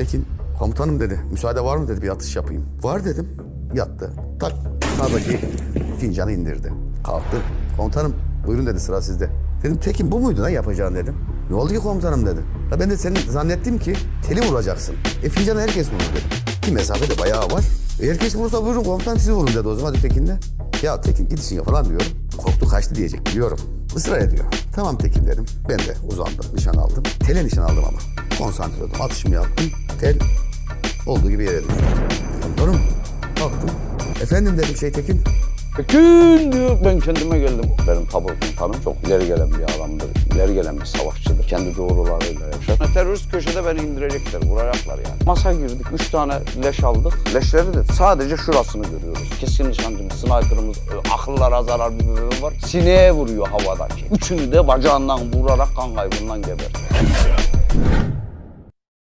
Tekin komutanım dedi. Müsaade var mı dedi bir atış yapayım. Var dedim. Yattı. Tak sağdaki fincanı indirdi. Kalktı. Komutanım buyurun dedi sıra sizde. Dedim Tekin bu muydu lan yapacağın dedim. Ne oldu ki komutanım dedi. Ya ben de senin zannettim ki teli vuracaksın. E fincanı herkes vurur dedim. Ki mesafede bayağı var. E herkes vurursa buyurun komutanım siz vurun dedi o zaman Tekin de. Ya Tekin gidişin ya falan diyorum. Korktu kaçtı diyecek biliyorum. Israr ediyor. Tamam Tekin dedim. Ben de uzandım, nişan aldım. Tele nişan aldım ama. Konsantre oldum. Atışımı yaptım. Tel olduğu gibi yere düştü. Komutanım baktım. Efendim dedim şey Tekin. Bütün diyor ben kendime geldim. Benim tabu komutanım çok ileri gelen bir adamdır. İleri gelen bir savaşçıdır. Kendi doğrularıyla yaşar. Terörist köşede beni indirecekler, vuracaklar yani. Masa girdik, üç tane leş aldık. Leşleri de sadece şurasını görüyoruz. Keskin nişancımız, sniper'ımız, e, akıllara zarar bir bölüm var. Sineğe vuruyor havadaki. Üçünü de bacağından vurarak kan kaybından geberdi.